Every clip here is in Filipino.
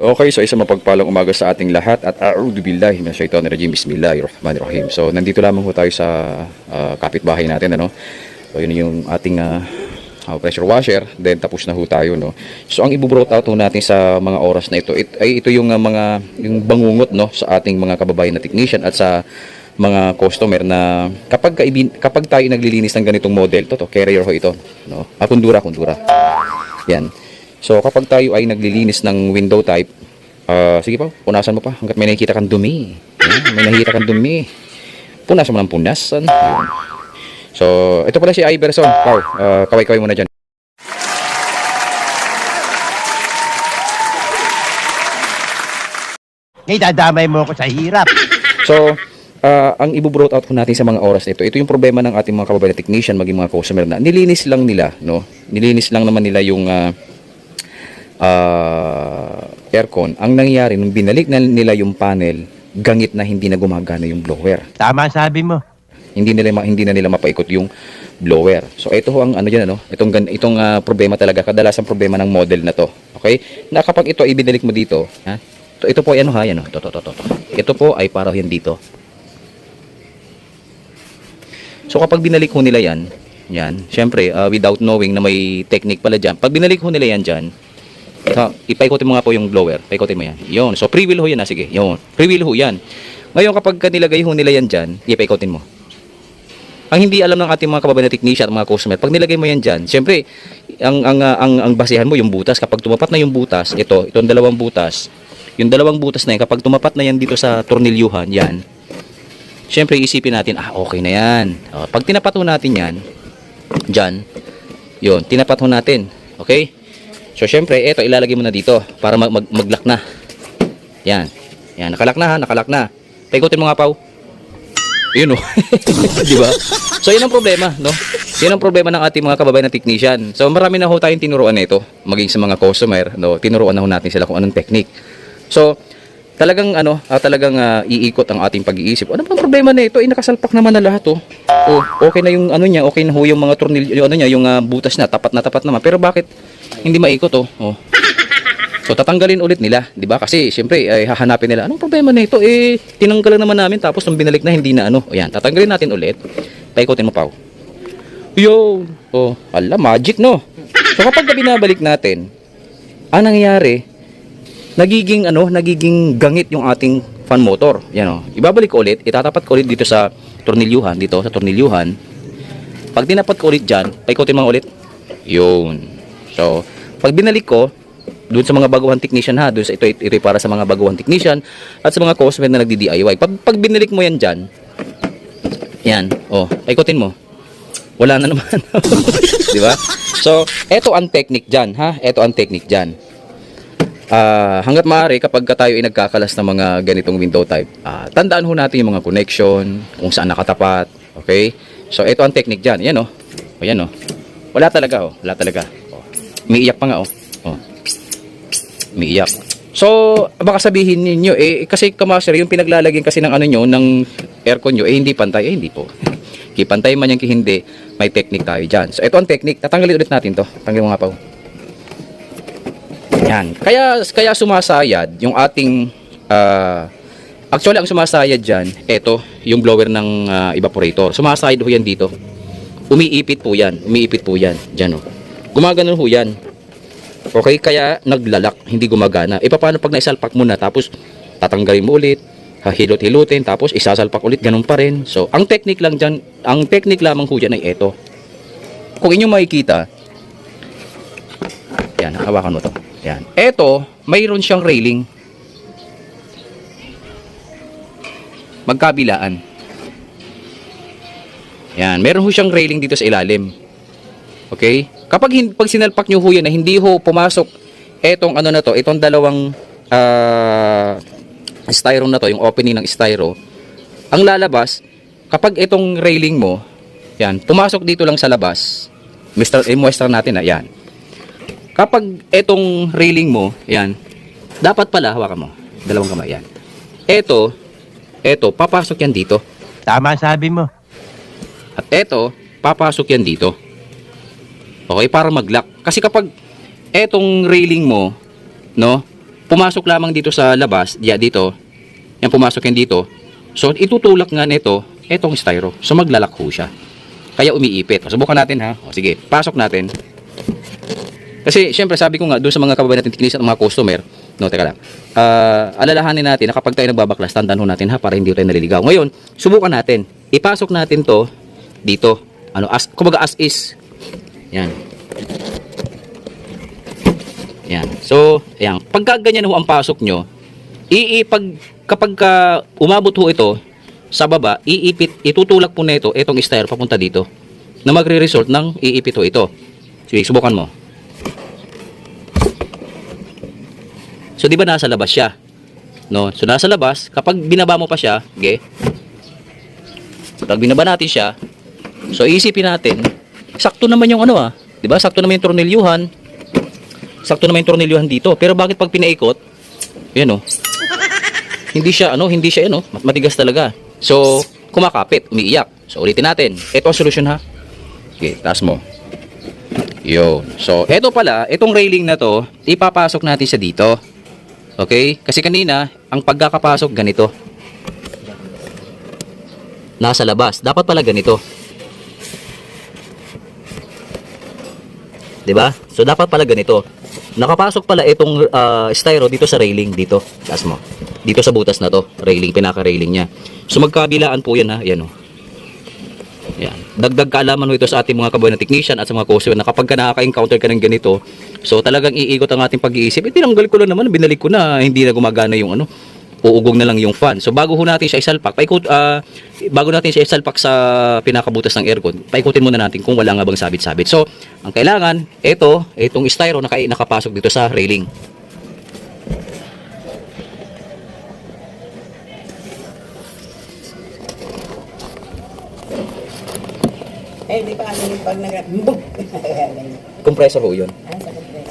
Okay, so isang mapagpalang umaga sa ating lahat at a'udhu billahi minash shaitanir rajim. Bismillahirrahmanirrahim. So nandito lamang ho tayo sa ah, kapitbahay natin ano. So yun yung ating ah, pressure washer, then tapos na ho tayo no. So ang ibu-brought out natin sa mga oras na ito, it, ay ito yung ah, mga yung bangungot no sa ating mga kababayan na technician at sa mga customer na kapag kaibin, kapag tayo naglilinis ng ganitong model, to, to carrier ho ito, no. Ah, kundura, kundura. Yan. So kapag tayo ay naglilinis ng window type, ah, sige pa, punasan mo pa hanggat may nakikita kang dumi. Yan, may nakikita kang dumi. Punasan mo ng punasan. So, ito pala si Iverson. Pau, ah, kaway-kaway muna dyan. Ngayon, dadamay mo ako sa hirap. So, ah, ang ibu-brought out ko natin sa mga oras na ito, ito yung problema ng ating mga kababayan technician, maging mga customer na nilinis lang nila, no? Nilinis lang naman nila yung ah, ah, aircon. Ang nangyari, nung binalik na nila yung panel, gangit na hindi na gumagana yung blower. Tama sabi mo. hindi nila hindi na nila mapaikot yung blower. So ito ho ang ano diyan ano, itong itong ah, problema talaga kadalasan problema ng model na to. Okay? Na kapag ito ibinalik mo dito, ha? Ito, ito po ay ano ha, yan oh. Ito, ito, ito, ito. Ito po ay para yan dito. So kapag binalik ho nila yan, yan, syempre ah, without knowing na may technique pala diyan. Pag binalik ho nila yan diyan, ito, ipaikotin mo nga po yung blower. Paikotin mo yan. Yun. So, free wheel ho yan na. Sige. Yun. Free wheel ho yan. Ngayon, kapag ka nilagay ho nila yan dyan, ipaikotin mo. Ang hindi alam ng ating mga kababayan na technician at mga customer, pag nilagay mo yan dyan, syempre, ang, ang, ah, ang, ang basihan mo, yung butas. Kapag tumapat na yung butas, ito, itong dalawang butas, yung dalawang butas na yan, kapag tumapat na yan dito sa tornilyuhan, yan, syempre, isipin natin, ah, okay na yan. O, pag tinapat ho natin yan, dyan, yun, tinapat ho natin. Okay? So, syempre, ito, ilalagay mo na dito para mag, mag, mag-lock na. Yan. Yan, nakalak na ha, nakalak na. Paikutin mo nga, Pau. Yun, oh. Di ba? So, yun ang problema, no? Yun ang problema ng ating mga kababayan na technician. So, marami na ho tayong tinuruan nito, maging sa mga customer, no? Tinuruan na ho natin sila kung anong technique. So, talagang ano, ah, talagang ah, iikot ang ating pag-iisip. Ano bang problema na ito? Eh, nakasalpak naman na lahat, oh. Oh, okay na yung ano niya, okay na ho yung mga tornilyo, ano niya, yung ah, butas na, tapat na tapat naman. Pero bakit hindi maikot, oh? Oh. So tatanggalin ulit nila, 'di ba? Kasi siyempre ay hahanapin nila, anong problema na ito? Eh tinanggal naman namin tapos nung binalik na hindi na ano. O yan, tatanggalin natin ulit. Paikutin mo pa. Yo, oh, ala magic no. So kapag na binabalik natin, ang nangyayari, nagiging ano, nagiging gangit yung ating fan motor. Yan oh. Ibabalik ko ulit, itatapat ko ulit dito sa tornilyuhan, dito sa tornilyuhan. Pag dinapat ko ulit diyan, paikutin mo ulit. Yun. So, pag binalik ko, doon sa mga baguhan technician ha, doon sa ito, ito, ito para sa mga baguhan technician at sa mga customer na nagdi-DIY. Pag, pag binalik mo yan dyan, yan, oh, paikutin mo. Wala na naman. Di ba? So, eto ang technique dyan, ha? Eto ang technique dyan. Ah, hanggat maaari kapag ka tayo ay nagkakalas ng mga ganitong window type, ah, tandaan ho natin yung mga connection, kung saan nakatapat, okay? So, ito ang technique dyan. Yan, oh. O, yan, oh. Wala talaga, oh. Wala talaga. Umiiyak pa nga, oh. Oh umiiyak. So, baka sabihin ninyo, eh, kasi kamaster, yung pinaglalagyan kasi ng ano nyo, ng aircon nyo, eh, hindi pantay. Eh, hindi po. Kipantay man yan, hindi, may technique tayo dyan. So, ito ang technique. Tatanggalin ulit natin to. Tanggalin mo nga pa. oh. Yan. Kaya, kaya sumasayad yung ating, ah, actually, ang sumasayad dyan, ito, yung blower ng ah, evaporator. Sumasayad ho yan dito. Umiipit po yan. Umiipit po yan. Dyan, oh. Gumaganon ho yan. Okay, kaya naglalak, hindi gumagana. E paano pag naisalpak mo na tapos tatanggalin mo ulit, hahilot-hilutin, tapos isasalpak ulit, ganun pa rin. So, ang technique lang dyan, ang technique lamang ho dyan ay ito. Kung inyo makikita, yan, hawakan mo to. Yan. Ito, mayroon siyang railing. Magkabilaan. Yan, meron ho siyang railing dito sa ilalim. Okay? Kapag pag sinalpak nyo ho yan na hindi ho pumasok etong ano na to, itong dalawang ah styro na to, yung opening ng styro, ang lalabas, kapag itong railing mo, yan, pumasok dito lang sa labas, Mr. Eh, muestra natin na, yan. Kapag itong railing mo, yan, dapat pala, hawakan mo, dalawang kamay, yan. Ito, ito, papasok yan dito. Tama sabi mo. At eto, papasok yan dito. Okay, para mag-lock. Kasi kapag etong railing mo, no, pumasok lamang dito sa labas, yeah, dito, yan pumasok yan dito. So, itutulak nga nito, etong styro. So, maglalak ho siya. Kaya umiipit. Subukan natin ha. O, sige, pasok natin. Kasi, syempre, sabi ko nga, doon sa mga kababayan natin technician at mga customer, no, teka lang, Ah, alalahanin natin na kapag tayo nagbabaklas, tandaan ho natin ha, para hindi tayo naliligaw. Ngayon, subukan natin. Ipasok natin to dito. Ano, as, kumbaga as is. Yan. Yan. So, ayan. Pagka ganyan ho ang pasok nyo, iipag, kapag ka umabot ho ito sa baba, iipit, itutulak po na ito, itong styro papunta dito, na magre-result ng iipit ho ito. Sige, subukan mo. So, di ba nasa labas siya? No? So, nasa labas, kapag binaba mo pa siya, okay? Pag binaba natin siya, so isipin natin, sakto naman yung ano ah, di ba? Sakto naman yung tornilyuhan, sakto naman yung tornilyuhan dito. Pero bakit pag pinaikot, yan oh, hindi siya ano, hindi siya ano, mat- matigas talaga. So, kumakapit, umiiyak. So, ulitin natin. Ito ang solusyon ha. Okay, taas mo. Yo. So, ito pala, itong railing na to, ipapasok natin sa dito. Okay? Kasi kanina, ang pagkakapasok ganito. Nasa labas. Dapat pala ganito. 'Di ba? So dapat pala ganito. Nakapasok pala itong ah, styro dito sa railing dito. Taas mo. Dito sa butas na to, railing, pinaka-railing niya. So magkabilaan po 'yan ha. Yan oh. Yan. Dagdag kaalaman mo ito sa ating mga kabuhay na technician at sa mga customer na kapag ka nakaka-encounter ka ng ganito, so talagang iikot ang ating pag-iisip. Eh, tinanggal ko lang naman, binalik ko na, hindi na gumagana yung ano, uugong na lang yung fan. So bago ho natin siya isalpak, paikot, ah, bago natin siya isalpak sa pinakabutas ng aircon, paikutin muna natin kung wala nga bang sabit-sabit. So, ang kailangan, ito, itong styro naka, nakapasok dito sa railing. Eh, di pa ano yung pag nag... Compressor ho yun. Ah, na yun.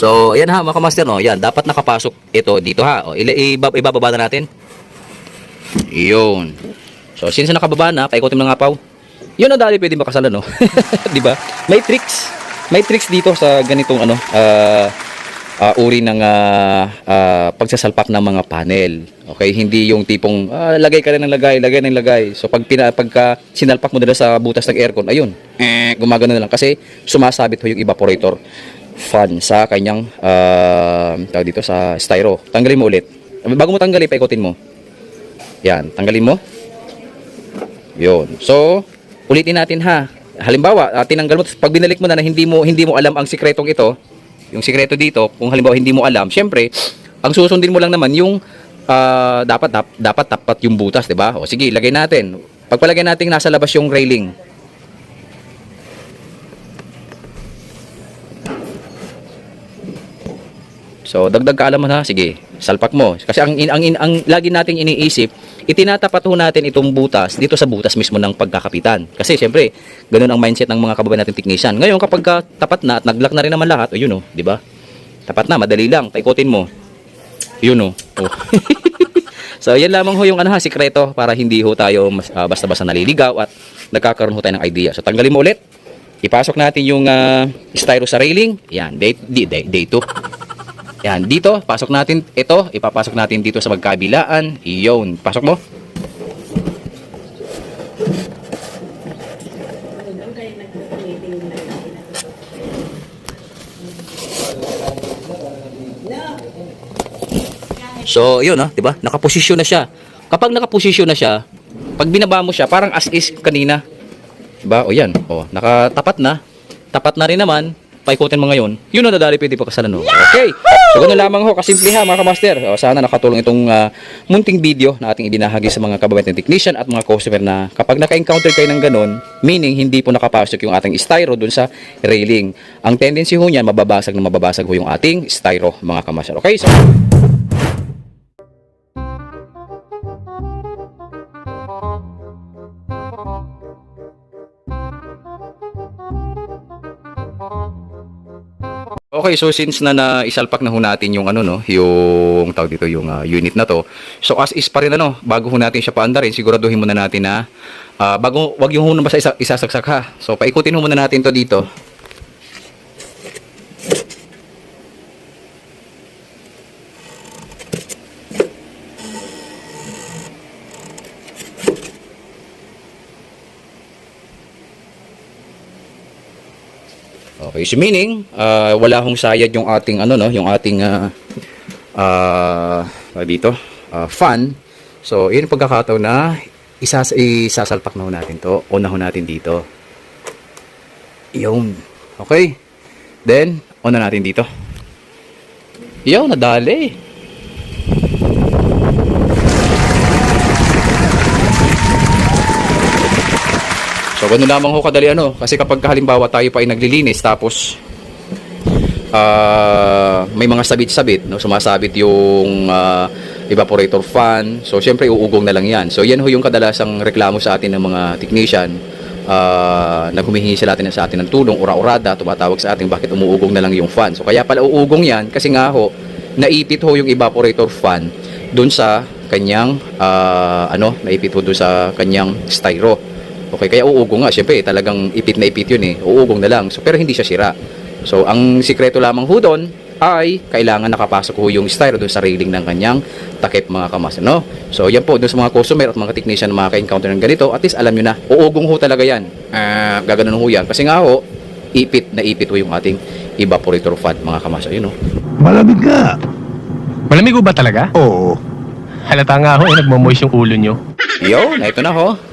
So, ayan ha, mga kamaster, no? Yan, dapat nakapasok ito dito ha. O, ibab- ibababa na natin. Yun. So, since nakababa na, paikotin mo ng apaw. Yun ang dali pwede makasalan, no? Di ba? May tricks. May tricks dito sa ganitong ano, ah ah, uri ng ah, ah, pagsasalpak ng mga panel. Okay, hindi yung tipong ah, lagay ka na ng lagay, lagay ng lagay. So pag pina, pagka sinalpak mo nila sa butas ng aircon, ayun, eh, gumagano na lang kasi sumasabit ho yung evaporator fan sa kanyang ah, tawag dito sa styro. Tanggalin mo ulit. Bago mo tanggalin, paikotin mo. Yan, tanggalin mo. Yun. So, ulitin natin ha. Halimbawa, uh, tinanggal mo, pag binalik mo na na hindi mo, hindi mo alam ang sikretong ito, yung sikreto dito, kung halimbawa hindi mo alam, syempre, ang susundin mo lang naman yung ah, dapat dap- dapat tapat yung butas, 'di ba? O sige, lagay natin. Pagpalagay natin nasa labas yung railing. So, dagdag kaalaman ha. Sige, salpak mo. Kasi ang, ang, in- ang lagi nating iniisip, itinatapat ho natin itong butas dito sa butas mismo ng pagkakapitan. Kasi siyempre, ganun ang mindset ng mga kababayan nating technician. Ngayon, kapag ka tapat na at naglock na rin naman lahat, o yun o, di ba? Tapat na, madali lang. Paikotin mo. Yun o. Oh. so, yan lamang ho yung ano ha, sikreto para hindi ho tayo ah, basta-basta naliligaw at nagkakaroon ho tayo ng idea. So, tanggalin mo ulit. Ipasok natin yung ah, styro sa railing. Yan, day, day, day, day 2. Yan, dito, pasok natin ito, ipapasok natin dito sa magkabilaan. Iyon, pasok mo. Nag-meeting na No! So, yun, ah, 'di ba? Nakaposisyon na siya. Kapag nakaposisyon na siya, pag binaba mo siya, parang as is kanina. 'Di ba? O yan. O, nakatapat na. Tapat na rin naman. Paikutin mo ngayon. Yun na dadali pwede pa kasalan. no? Okay. So, ganun lamang ho. Kasimple ha, mga kamaster. O, sana nakatulong itong ah, munting video na ating ibinahagi sa mga kababayan technician at mga customer na kapag naka-encounter kayo ng ganun, meaning hindi po nakapasok yung ating styro dun sa railing. Ang tendency ho niyan, mababasag na mababasag ho yung ating styro, mga kamaster. Okay, so Okay, so since na naisalpak na ho natin yung ano no, yung tawag dito yung ah, unit na to. So as is pa rin ano, bago ho natin siya paandarin, siguraduhin muna natin na ah, bago wag yung ho na basta isa, isasaksak ha. So paikutin ho muna natin to dito. Okay, so meaning, ah, wala hong sayad yung ating ano no, yung ating ah, tawag dito, ah, fan. So, yun pagkakataon na isas isasalpak na ho natin to. On na ho natin dito. Yun. Okay. Then, on na natin dito. Yun, nadali. So, ganun lamang ho kadali ano. Kasi kapag halimbawa tayo pa ay naglilinis, tapos ah, may mga sabit-sabit, no? sumasabit yung ah, evaporator fan. So, syempre, uugong na lang yan. So, yan ho yung kadalasang reklamo sa atin ng mga technician ah, na humihingi sila atin sa atin ng tulong, ura-urada, tumatawag sa atin bakit umuugong na lang yung fan. So, kaya pala uugong yan kasi nga ho, naipit ho yung evaporator fan dun sa kanyang, ah, ano, naipit ho dun sa kanyang styro. Okay, kaya uugong nga. Siyempre, talagang ipit na ipit yun eh. Uugong na lang. So, pero hindi siya sira. So, ang sikreto lamang ho doon ay kailangan nakapasok ho yung styro doon sa railing ng kanyang takip mga kamas. No? So, yan po, doon sa mga customer at mga technician na makaka-encounter ng ganito, at least alam nyo na, uugong ho talaga yan. Ah, gaganon ho yan. Kasi nga ho, ipit na ipit ho yung ating evaporator fan mga kamas. Ayun oh. Malamig ka. Malamig ba talaga? Oo. Halata nga ako, eh, nagmamoist yung ulo nyo. Yo, na ito na ho.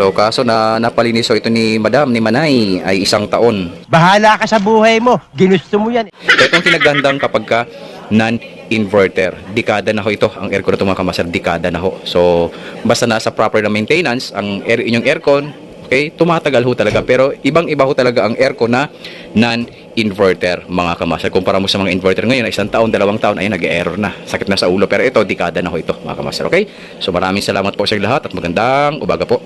So, kaso na napalinis ho ito ni Madam, ni Manay, ay isang taon. Bahala ka sa buhay mo. Ginusto mo yan. Ito ang kinagandang kapag ka non-inverter. Dekada na ho ito. Ang aircon na ito mga kamasar, dekada na ho. So, basta nasa proper na maintenance, ang air, inyong aircon, okay, tumatagal ho talaga. Pero ibang-iba ho talaga ang aircon na non-inverter mga kamasar. Kumpara mo sa mga inverter ngayon, isang taon, dalawang taon, ayun, nag-error na. Sakit na sa ulo. Pero ito, dekada na ho ito mga kamasar. Okay? So, maraming salamat po sa lahat at magandang ubaga po.